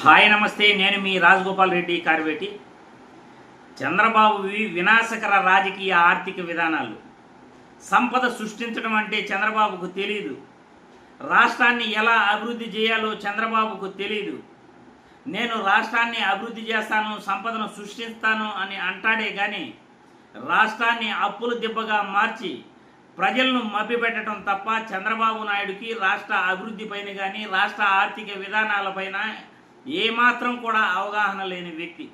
Hi నమస్తే. నేను మీ రాజగోపాల్ రెడ్డి కార్వేటి. చంద్రబాబు వినాశకర రాజకీయ ఆర్థిక విధానాలు. సంపద సృష్టించడం అంటే చంద్రబాబుకు తెలియదు రాష్ట్రాన్ని ఎలా అభివృద్ధి చేయాలో చంద్రబాబుకు తెలియదు నేను రాష్ట్రాన్ని అభివృద్ధి చేస్తాను సంపదను సృష్టిస్తాను అని అంటాడే కానీ రాష్ట్రాన్ని అప్పుల దిబ్బగా మార్చి ప్రజలను మభ్యపెట్టడం తప్ప చంద్రబాబు నాయుడుకి రాష్ట్ర అభివృద్ధిపైన కానీ రాష్ట్ర ఆర్థిక విధానాలపైన ఏమాత్రం కూడా అవగాహన లేని వ్యక్తి.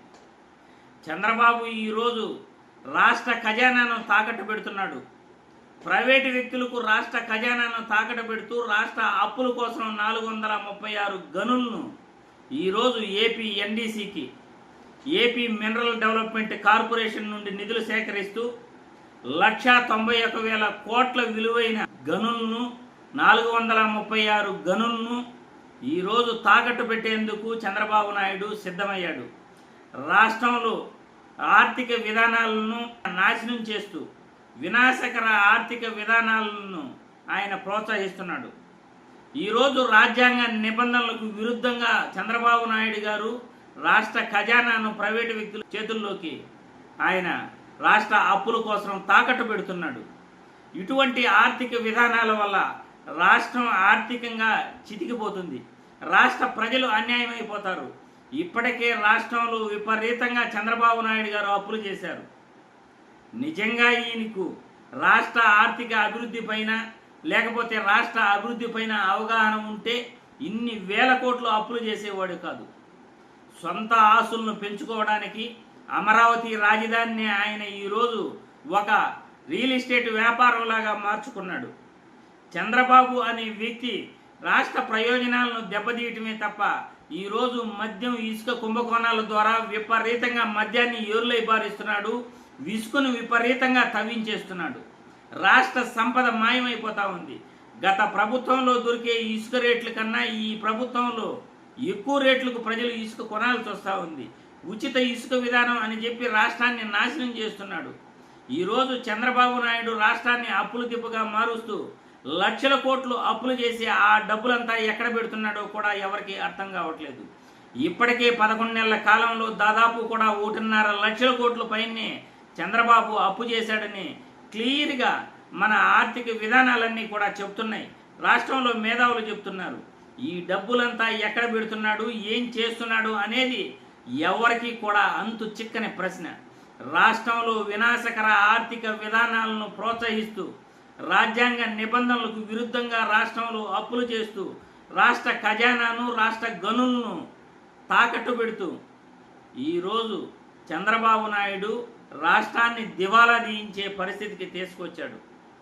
చంద్రబాబు ఈరోజు రాష్ట్ర ఖజానాను తాకట్టు పెడుతున్నాడు. ప్రైవేటు వ్యక్తులకు రాష్ట్ర ఖజానాను తాకట్టు పెడుతూ రాష్ట్ర అప్పుల కోసం నాలుగు వందల ముప్పై ఆరు గనులను ఈరోజు ఏపీ ఎన్డీసీకి ఏపీ మినరల్ డెవలప్మెంట్ కార్పొరేషన్ నుండి నిధులు సేకరిస్తూ లక్షా తొంభై ఒక వేల కోట్ల విలువైన గనులను నాలుగు వందల ముప్పై ఆరు గనులను ఈరోజు తాకట్టు పెట్టేందుకు చంద్రబాబు నాయుడు సిద్ధమయ్యాడు. రాష్ట్రంలో ఆర్థిక విధానాలను నాశనం చేస్తూ వినాశకర ఆర్థిక విధానాలను ఆయన ప్రోత్సహిస్తున్నాడు. ఈరోజు రాజ్యాంగ నిబంధనలకు విరుద్ధంగా చంద్రబాబు నాయుడు గారు రాష్ట్ర ఖజానాను ప్రైవేటు వ్యక్తుల చేతుల్లోకి ఆయన రాష్ట్ర అప్పుల కోసం తాకట్టు పెడుతున్నాడు. ఇటువంటి ఆర్థిక విధానాల వల్ల రాష్ట్రం ఆర్థికంగా చితికిపోతుంది. రాష్ట్ర ప్రజలు అన్యాయమైపోతారు. ఇప్పటికే రాష్ట్రంలో విపరీతంగా చంద్రబాబు నాయుడు గారు అప్పులు చేశారు. నిజంగా ఈయనకు రాష్ట్ర ఆర్థిక అభివృద్ధి పైన లేకపోతే రాష్ట్ర అభివృద్ధి పైన అవగాహన ఉంటే ఇన్ని వేల కోట్లు అప్పులు చేసేవాడు కాదు. సొంత ఆస్తులను పెంచుకోవడానికి అమరావతి రాజధానిని ఆయన ఈరోజు ఒక రియల్ ఎస్టేట్ వ్యాపారంలాగా మార్చుకున్నాడు. చంద్రబాబు అనే వ్యక్తి రాష్ట్ర ప్రయోజనాలను దెబ్బతీయటమే తప్ప ఈరోజు మద్యం ఇసుక కుంభకోణాల ద్వారా విపరీతంగా మద్యాన్ని ఏరులై బారిస్తున్నాడు ఇసుకను విపరీతంగా తవ్వించేస్తున్నాడు. రాష్ట్ర సంపద మాయమైపోతా ఉంది. గత ప్రభుత్వంలో దొరికే ఇసుక రేట్ల కన్నా ఈ ప్రభుత్వంలో ఎక్కువ రేట్లకు ప్రజలు ఇసుక కొనాల్సి వస్తూ ఉంది. ఉచిత ఇసుక విధానం అని చెప్పి రాష్ట్రాన్ని నాశనం చేస్తున్నాడు. ఈరోజు చంద్రబాబు నాయుడు రాష్ట్రాన్ని అప్పులు తిప్పుగా మారుస్తూ లక్షల కోట్లు అప్పులు చేసి ఆ డబ్బులంతా ఎక్కడ పెడుతున్నాడో కూడా ఎవరికి అర్థం కావట్లేదు. ఇప్పటికే పదకొండు నెలల కాలంలో దాదాపు కూడా ఒకటిన్నర లక్షల కోట్ల పైనే చంద్రబాబు అప్పు చేశాడని క్లియర్గా మన ఆర్థిక విధానాలన్నీ కూడా చెప్తున్నాయి. రాష్ట్రంలో మేధావులు చెప్తున్నారు. ఈ డబ్బులంతా ఎక్కడ పెడుతున్నాడు ఏం చేస్తున్నాడు అనేది ఎవరికి కూడా అంతు చిక్కని ప్రశ్న. రాష్ట్రంలో వినాశకర ఆర్థిక విధానాలను ప్రోత్సహిస్తూ రాజ్యాంగ నిబంధనలకు విరుద్ధంగా రాష్ట్రంలో అప్పులు చేస్తూ రాష్ట్ర ఖజానాను రాష్ట్ర గనులను తాకట్టు పెడుతూ ఈరోజు చంద్రబాబు నాయుడు రాష్ట్రాన్ని దివాలా తీయించే పరిస్థితికి తీసుకొచ్చాడు.